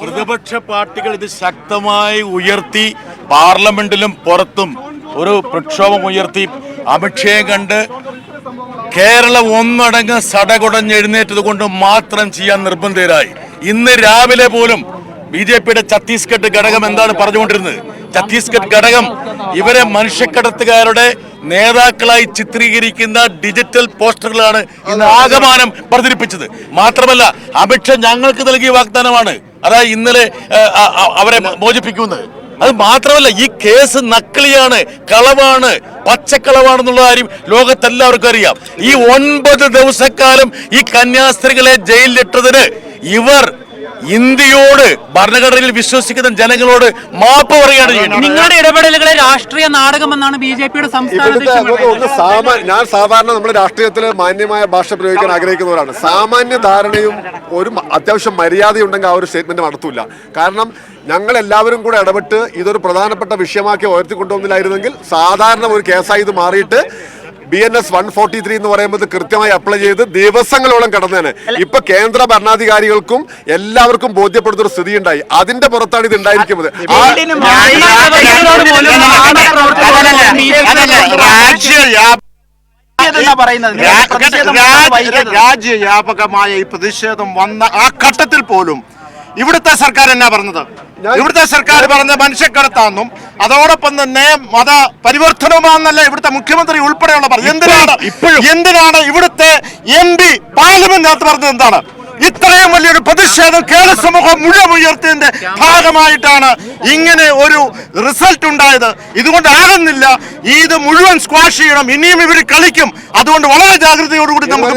പ്രതിപക്ഷ പാർട്ടികൾ ഇത് ശക്തമായി ഉയർത്തി പാർലമെന്റിലും പുറത്തും ഒരു പ്രക്ഷോഭം ഉയർത്തി അമിത്ഷയെ കണ്ട് കേരളം ഒന്നടങ്ങ് സടകുടഞ്ഞെഴുന്നേറ്റത് കൊണ്ട് മാത്രം ചെയ്യാൻ നിർബന്ധിതരായി. ഇന്ന് രാവിലെ പോലും ബി ജെ പിയുടെ ഛത്തീസ്ഗഡ് ഘടകം എന്താണ് പറഞ്ഞുകൊണ്ടിരുന്നത്? ഛത്തീസ്ഗഡ് ഘടകം ഇവരെ മനുഷ്യക്കടത്തുകാരുടെ നേതാക്കളായി ചിത്രീകരിക്കുന്ന ഡിജിറ്റൽ പോസ്റ്ററുകളാണ് ഇന്ന് ആകമാനം പ്രചരിപ്പിച്ചത്. മാത്രമല്ല അമിത്ഷാ ഞങ്ങൾക്ക് നൽകിയ വാഗ്ദാനമാണ്. അതായത് ഇന്നലെ അവരെ മോചിപ്പിക്കുന്നത് അത് മാത്രമല്ല ഈ കേസ് നക്കിളിയാണ് കളവാണ് പച്ചക്കളവാണെന്നുള്ള കാര്യം ലോകത്തെല്ലാവർക്കും അറിയാം. ഈ ഒൻപത് ദിവസക്കാലം ഈ കന്യാസ്ത്രീകളെ ജയിലിലിട്ടതിന് ഇവർ ഇന്ത്യയോട് ഭരണഘടനയിൽ വിശ്വസിക്കുന്ന ജനങ്ങളോട് മാപ്പ് പറയുകയാണ് ചെയ്യുന്നത്. നിങ്ങളുടെ ഇടപെടലുകളെ രാഷ്ട്രീയ നാടകമെന്നാണ് ബി ജെ പിയുടെ സംസ്ഥാന ഞാൻ സാധാരണ നമ്മുടെ രാഷ്ട്രീയത്തിൽ മാന്യമായ ഭാഷ പ്രയോഗിക്കാൻ ആഗ്രഹിക്കുന്നവരാണ്. സാമാന്യ ധാരണയും ഒരു അത്യാവശ്യം മര്യാദയുണ്ടെങ്കിൽ ആ ഒരു സ്റ്റേറ്റ്മെന്റ് നടത്തൂല. കാരണം ഞങ്ങൾ എല്ലാവരും കൂടെ ഇടപെട്ട് ഇതൊരു പ്രധാനപ്പെട്ട വിഷയമാക്കി ഉയർത്തിക്കൊണ്ടുവന്നില്ലായിരുന്നെങ്കിൽ സാധാരണ ഒരു കേസായി ഇത് മാറിയിട്ട് B N S one forty three എന്ന് പറയുമ്പോൾ കൃത്യമായി അപ്ലൈ ചെയ്ത് ദിവസങ്ങളോളം കടന്നേനെ. ഇപ്പൊ കേന്ദ്ര ഭരണാധികാരികൾക്കും എല്ലാവർക്കും ബോധ്യപ്പെടുന്ന ഒരു സ്ഥിതി ഉണ്ടായി അതിന്റെ പുറത്താണ് ഇത് ഉണ്ടായിരിക്കുന്നത്. രാജ്യവ്യാപകമായ ഈ പ്രതിഷേധം വന്ന ആ ഘട്ടത്തിൽ പോലും ഇവിടുത്തെ സർക്കാർ എന്നാ പറഞ്ഞത്? ഇവിടുത്തെ സർക്കാർ പറഞ്ഞ മനുഷ്യക്കടത്താന്നും അതോടൊപ്പം തന്നെ മത പരിവർത്തനവുമാണെന്നല്ല ഇവിടുത്തെ മുഖ്യമന്ത്രി ഉൾപ്പെടെയുള്ള പറഞ്ഞു എന്തിനാണ്? എന്തിനാണ് ഇവിടുത്തെ എം പി പാർലമെന്റിനകത്ത് പറഞ്ഞത് എന്താണ്? ഇത്രയും വലിയൊരു പ്രതിഷേധം കേരള സമൂഹം മുഴുവൻ ഉയർത്തിയതിന്റെ ഭാഗമായിട്ടാണ് ഇങ്ങനെ ഒരു റിസൾട്ട് ഉണ്ടായത്. ഇതുകൊണ്ട് ആകുന്നില്ല. ഇത് മുഴുവൻ സ്ക്വാഷ് ചെയ്യണം. ഇനിയും ഇവർ കളിക്കും. അതുകൊണ്ട് വളരെ ജാഗ്രതയോടുകൂടി നമുക്ക്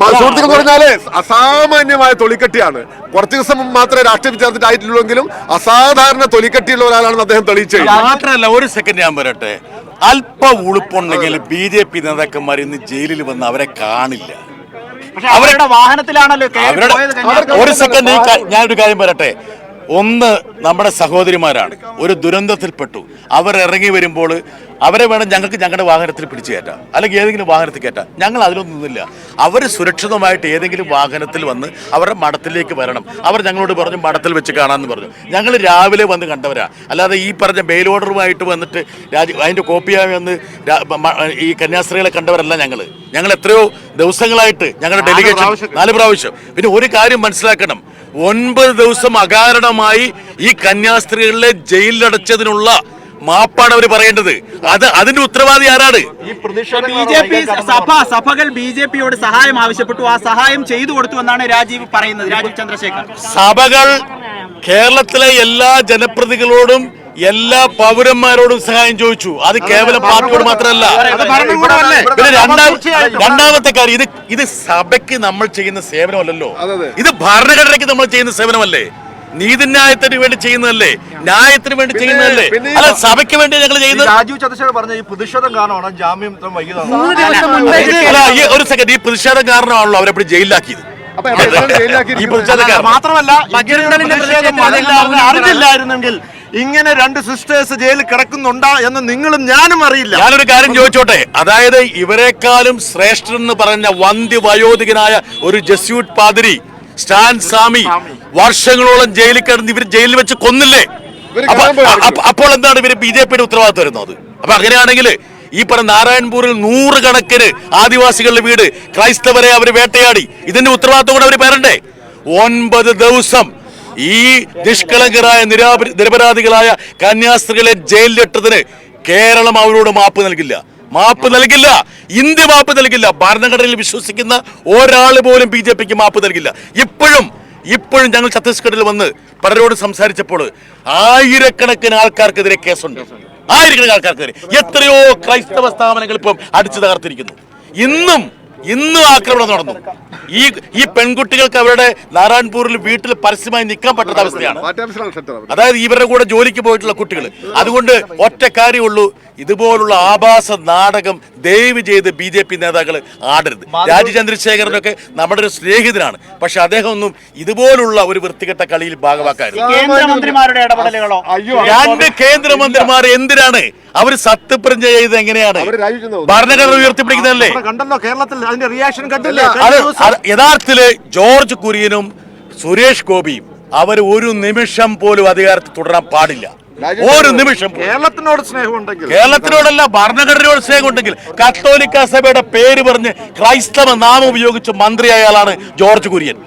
സുഹൃത്തുക്കൾ പറഞ്ഞാൽ അസാമാന്യമായ തൊലിക്കട്ടിയാണ്. കുറച്ചു ദിവസം മാത്രമേ രാഷ്ട്രീയ വിദ്യാർത്ഥിയായിട്ടുള്ളെങ്കിലും അസാധാരണ തൊലിക്കട്ടിയുള്ള ഒരാളാണെന്ന് അദ്ദേഹം തെളിയിച്ചത് മാത്രമല്ല ഒരു സെക്കൻഡ് ഞാൻ പറയട്ടെ അല്പ ഉളുപ്പുണ്ടെങ്കിൽ ബി ജെ പി നേതാക്കന്മാർ ഇന്ന് ജയിലിൽ വന്ന് അവരെ കാണില്ല. പക്ഷേ അവരുടെ വാഹനത്തിലാണല്ലോ. ഒരു സെക്കൻഡ് ഞാനൊരു കാര്യം പറയട്ടെ. ഒന്ന് നമ്മുടെ സഹോദരിമാരാണ്. ഒരു ദുരന്തത്തിൽപ്പെട്ടു. അവർ ഇറങ്ങി വരുമ്പോൾ അവരെ വേണം ഞങ്ങൾക്ക് ഞങ്ങളുടെ വാഹനത്തിൽ പിടിച്ചു കയറ്റാം അല്ലെങ്കിൽ ഏതെങ്കിലും വാഹനത്തിൽ കയറ്റാം ഞങ്ങൾ അതിലൊന്നുമില്ല അവർ സുരക്ഷിതമായിട്ട് ഏതെങ്കിലും വാഹനത്തിൽ വന്ന് അവരുടെ മഠത്തിലേക്ക് വരണം. അവർ ഞങ്ങളോട് പറഞ്ഞു മഠത്തിൽ വെച്ച് കാണാമെന്ന് പറഞ്ഞു. ഞങ്ങൾ രാവിലെ വന്ന് കണ്ടവരാ. അല്ലാതെ ഈ പറഞ്ഞ ബെയിൽ ഓർഡറുമായിട്ട് വന്നിട്ട് രാജ്യ അതിന്റെ കോപ്പിയായി വന്ന് ഈ കന്യാസ്ത്രീകളെ കണ്ടവരല്ല ഞങ്ങൾ ഞങ്ങൾ എത്രയോ ദിവസങ്ങളായിട്ട് ഞങ്ങളുടെ ഡെലിഗേഷൻ നാല് പ്രാവശ്യം. പിന്നെ ഒരു കാര്യം മനസ്സിലാക്കണം. ഒൻപത് ദിവസം അകാരണമായി ഈ കന്യാസ്ത്രീകളെ ജയിലിലടച്ചതിനുള്ള മാപ്പാണ് അവർ പറയേണ്ടത്. അത് അതിന്റെ ഉത്തരവാദി ആരാണ്? ബി ജെ പി സഭ സഭകൾ ബി ജെ പിയോട് സഹായം ആവശ്യപ്പെട്ടു. ആ സഹായം ചെയ്തു കൊടുത്തു എന്നാണ് രാജീവ് പറയുന്നത് രാജീവ് ചന്ദ്രശേഖർ. സഭകൾ കേരളത്തിലെ എല്ലാ ജനപ്രതികളോടും എല്ലാ പൗരന്മാരോടും സഹായം ചോദിച്ചു. അത് കേവലം പാർട്ടിയോട് മാത്രമല്ല? പിന്നെ രണ്ടാം രണ്ടാമത്തെ കാര്യം ഇത് ഇത് സഭയ്ക്ക് നമ്മൾ ചെയ്യുന്ന സേവനമല്ലല്ലോ. ഇത് ഭരണഘടനയ്ക്ക് നമ്മൾ ചെയ്യുന്ന സേവനമല്ലേ? നീതിന്യായത്തിന് വേണ്ടി ചെയ്യുന്നതല്ലേ? ന്യായത്തിന് വേണ്ടി ചെയ്യുന്നതല്ലേ? അല്ല സഭയ്ക്ക് വേണ്ടി ഞങ്ങൾ ചെയ്യുന്നത് രാജീവ് ചന്ദ്രശേഖർ പറഞ്ഞ ഈ പ്രതിഷേധം കാരണമാണ് ജാമ്യം ഈ ഒരു സെക്കൻഡ് ഈ പ്രതിഷേധം കാരണമാണല്ലോ അവരെ ഇപ്പോൾ ജയിലിലാക്കിയത്. മാത്രമല്ല അറിഞ്ഞില്ലായിരുന്നെങ്കിൽ ഇങ്ങനെ രണ്ട് സിസ്റ്റേഴ്സ് ജയിലിൽ കിടക്കുന്നുണ്ടാ എന്ന് നിങ്ങളും ഞാനും അറിയില്ല. ഞാനൊരു കാര്യം ചോദിച്ചോട്ടെ? അതായത് ഇവരെക്കാളും ശ്രേഷ്ഠൻ എന്ന് പറഞ്ഞ വന്ധ്യ വയോധികനായ ഒരു ജസ്യൂട്ട് പാതിരി സ്റ്റാൻ സാമി വർഷങ്ങളോളം ജയിലിൽ കിടന്ന് ഇവർ ജയിലിൽ വെച്ച് കൊന്നില്ലേ? അപ്പോൾ എന്താണ് ഇവർ ബി ജെ പിയുടെ ഉത്തരവാദിത്വം വരുന്നത്? അപ്പൊ അങ്ങനെയാണെങ്കിൽ ഈ പറഞ്ഞ നാരായൺപൂരിൽ നൂറുകണക്കിന് ആദിവാസികളുടെ വീട് ക്രൈസ്തവരെ അവർ വേട്ടയാടി. ഇതിന്റെ ഉത്തരവാദിത്വം കൂടെ അവർ പേരണ്ടേ? ഒൻപത് ദിവസം ഈ നിഷ്കളങ്കരായ നിരാപ നിരപരാധികളായ കന്യാസ്ത്രീകളെ ജയിലിലിട്ടതിന് കേരളം അവരോട് മാപ്പ് നൽകില്ല. മാപ്പ് നൽകില്ല. ഇന്ത്യ മാപ്പ് നൽകില്ല. ഭരണഘടനയിൽ വിശ്വസിക്കുന്ന ഒരാൾ പോലും ബി ജെ പിക്ക് മാപ്പ് നൽകില്ല. ഇപ്പോഴും ഇപ്പോഴും ഞങ്ങൾ ഛത്തീസ്ഗഡിൽ വന്ന് പലരോട് സംസാരിച്ചപ്പോൾ ആയിരക്കണക്കിന് ആൾക്കാർക്കെതിരെ കേസുണ്ട്. ആയിരക്കണക്കിന് ആൾക്കാർക്കെതിരെ. എത്രയോ ക്രൈസ്തവ സ്ഥാപനങ്ങൾ ഇപ്പം അടിച്ചു തകർത്തിരിക്കുന്നു. ഇന്നും ഇന്നും ആക്രമണം നടന്നു. ഈ ഈ പെൺകുട്ടികൾക്ക് അവരുടെ നാരായൺപൂരിൽ വീട്ടിൽ പരസ്യമായി നിൽക്കാൻ പറ്റാത്ത അവസ്ഥയാണ്. അതായത് ഇവരുടെ കൂടെ ജോലിക്ക് പോയിട്ടുള്ള കുട്ടികൾ അതുകൊണ്ട് ഒറ്റ കാര്യമുള്ളൂ ഇതുപോലുള്ള ആഭാസ നാടകം ദയവ് ചെയ്ത് ബി ജെ പി നേതാക്കൾ ആടരുത്. രാജീവ് ചന്ദ്രശേഖരനൊക്കെ നമ്മുടെ ഒരു സ്നേഹിതനാണ്. പക്ഷെ അദ്ദേഹം ഒന്നും ഇതുപോലുള്ള ഒരു വൃത്തികെട്ട കളിയിൽ ഭാഗമാക്കാറില്ല രണ്ട് കേന്ദ്രമന്ത്രിമാർ എന്തിനാണ്? അവർ സത്യപ്രതിജ്ഞ ചെയ്ത് എങ്ങനെയാണ്? ഭരണഘടന ഉയർത്തിപ്പിടിക്കുന്നതല്ലേ? കണ്ടല്ലോ കേരളത്തിൽ അതിന്റെ റിയാക്ഷൻ കണ്ടില്ലേ? യഥാർത്ഥത്തിൽ ജോർജ് കുര്യനും സുരേഷ് ഗോപിയും അവർ ഒരു നിമിഷം പോലും അധികാരത്തിൽ തുടരാൻ പാടില്ല. ഒരു നിമിഷം. കേരളത്തിനോട് സ്നേഹമുണ്ടെങ്കിൽ കേരളത്തിനോടല്ല ഭരണഘടനയോട് സ്നേഹം ഉണ്ടെങ്കിൽ കത്തോലിക്ക സഭയുടെ പേര് പറഞ്ഞ് ക്രൈസ്തവ നാമം ഉപയോഗിച്ച് മന്ത്രിയായ ആളാണ് ജോർജ് കുര്യൻ.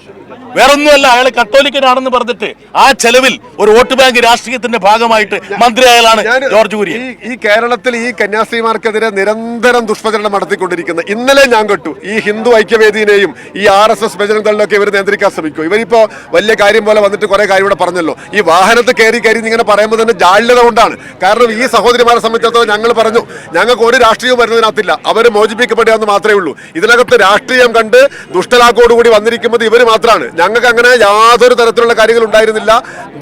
വേറൊന്നുമല്ല അയാൾ കത്തോലിക്കനാണെന്ന് പറഞ്ഞിട്ട് ആ ചെലവിൽ ഒരു വോട്ട് ബാങ്ക് രാഷ്ട്രീയത്തിന്റെ ഭാഗമായിട്ട് മന്ത്രി അയാളാണ് ജോർജ് കുര്യൻ. ഈ കേരളത്തിൽ ഈ കന്യാസ്ത്രീമാർക്കെതിരെ നിരന്തരം ദുഷ്പ്രചരണം നടത്തിക്കൊണ്ടിരിക്കുന്ന. ഇന്നലെ ഞാൻ കേട്ടു ഈ ഹിന്ദു ഐക്യവേദിനെയും ഈ ആർ എസ് എസ് ബജരംഗളിലൊക്കെ ഇവർ നിയന്ത്രിക്കാൻ ശ്രമിക്കും. ഇവരിപ്പോ വലിയ കാര്യം പോലെ വന്നിട്ട് കുറെ കാര്യം ഇവിടെ പറഞ്ഞല്ലോ. ഈ വാഹനത്തിൽ കയറി കയറി ഇങ്ങനെ പറയുമ്പോൾ തന്നെ ജാള്യത കൊണ്ടാണ്. കാരണം ഈ സഹോദരിമാരെ സംബന്ധിച്ചിടത്തോളം ഞങ്ങൾ പറഞ്ഞു ഞങ്ങൾക്ക് ഒരു രാഷ്ട്രീയവും വരുന്നതിനകത്തില്ല. അവർ മോചിപ്പിക്കപ്പെടുക എന്ന് മാത്രമേ ഉള്ളൂ. ഇതിനകത്ത് രാഷ്ട്രീയം കണ്ട് ദുഷ്ടലാക്കോടുകൂടി വന്നിരിക്കുന്നത് ഇവർ മാത്രമാണ് ഞങ്ങൾക്ക് അങ്ങനെ യാതൊരു തരത്തിലുള്ള കാര്യങ്ങൾ ഉണ്ടായിരുന്നില്ല.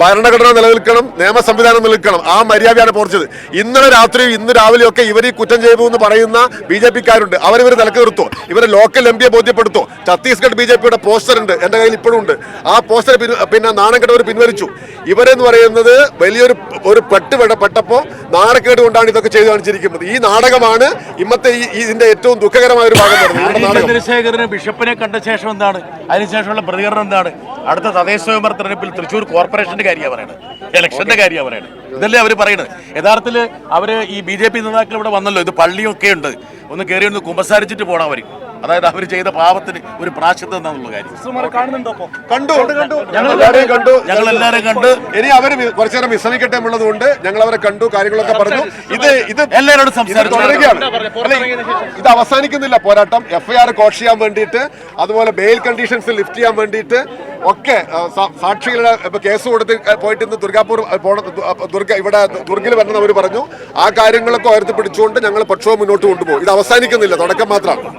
ഭരണഘടന നിലനിൽക്കണം നിയമ സംവിധാനം നിലനിൽക്കണം. ആ മര്യാദയാണ് പോർച്ചത്. ഇന്നലെ രാത്രിയും ഇന്ന് രാവിലെയും ഒക്കെ ഇവർ ഈ കുറ്റം ചെയ്തു എന്ന് പറയുന്ന ബി ജെ പിക്കാരുണ്ട്. അവരിവർ നിലയ്ക്ക് നിർത്തോ ഇവരെ ലോക്കൽ എം പിയെ ബോധ്യപ്പെടുത്തോ ഛത്തീസ്ഗഡ് ബി ജെ പിയുടെ പോസ്റ്റർ ഉണ്ട് എന്റെ കയ്യിൽ ഇപ്പോഴും ഉണ്ട്. ആ പോസ്റ്റർ പിന്നെ നാണക്കേടവർ പിൻവലിച്ചു. ഇവരെന്ന് പറയുന്നത് വലിയൊരു ഒരു പെട്ട് പെട്ടപ്പോൾ പെട്ടപ്പോ നാണക്കേട് കൊണ്ടാണ് ഇതൊക്കെ ചെയ്തു കാണിച്ചിരിക്കുന്നത്. ഈ നാടകമാണ് ഇന്നത്തെ ഈ ഇതിന്റെ ഏറ്റവും ദുഃഖകരമായ ഒരു ഭാഗം ചന്ദ്രശേഖരന് ബിഷപ്പിനെ കണ്ട ശേഷം എന്താണ്? അതിനുശേഷമുള്ള പ്രതികരണം എന്താണ്? അടുത്ത തദ്ദേശ സ്വയംഭരണ തെരഞ്ഞെടുപ്പിൽ തൃശ്ശൂർ കോർപ്പറേഷന്റെ കാര്യമാണ് പറയുന്നത് ഇലക്ഷന്റെ കാര്യമാണ് പറയുന്നത് ഇതല്ലേ അവർ പറയുന്നത് യഥാർത്ഥത്തിൽ അവർ ഈ ബി ജെ പി നേതാക്കൾ ഇവിടെ വന്നല്ലോ. ഇത് പള്ളിയൊക്കെ ഉണ്ട് ഒന്ന് കയറി ഒന്ന് കുമ്പസാരിച്ചിട്ട് പോകണം അവർ അതായത് അവർ ചെയ്ത പാപത്തിന് ഒരു പ്രാശിത്വം എന്നുള്ള കാര്യം. കണ്ടു കണ്ടു ഞങ്ങൾ കണ്ടു. ഞങ്ങൾ എല്ലാവരും കണ്ടു. ഇനി അവർ കുറച്ചു നേരം വിശ്രമിക്കട്ടെ എന്നുള്ളത് കൊണ്ട് ഞങ്ങൾ അവരെ കണ്ടു കാര്യങ്ങളൊക്കെ പറഞ്ഞു. ഇത് ഇത് എല്ലാവരോടും സംസാരിക്കുകയാണ് തുടരുകയാണ്. ഇത് അവസാനിക്കുന്നില്ല പോരാട്ടം. എഫ്ഐആർ കോഷ് ചെയ്യാൻ വേണ്ടിയിട്ട് അതുപോലെ ബെയിൽ കണ്ടീഷൻസ് ലിഫ്റ്റ് ചെയ്യാൻ വേണ്ടിയിട്ട് ഒക്കെ സാക്ഷികളുടെ ഇപ്പൊ കേസ് കൊടുത്ത് പോയിട്ട് ഇന്ന് ദുർഗാപൂർ ദുർഗ ഇവിടെ ദുർഗിൽ വരണം അവർ പറഞ്ഞു. ആ കാര്യങ്ങളൊക്കെ ഉയർത്തിപ്പിടിച്ചുകൊണ്ട് ഞങ്ങൾ പക്ഷവും മുന്നോട്ട് കൊണ്ടുപോകും. ഇത് അവസാനിക്കുന്നില്ല. തുടക്കം മാത്രമാണ്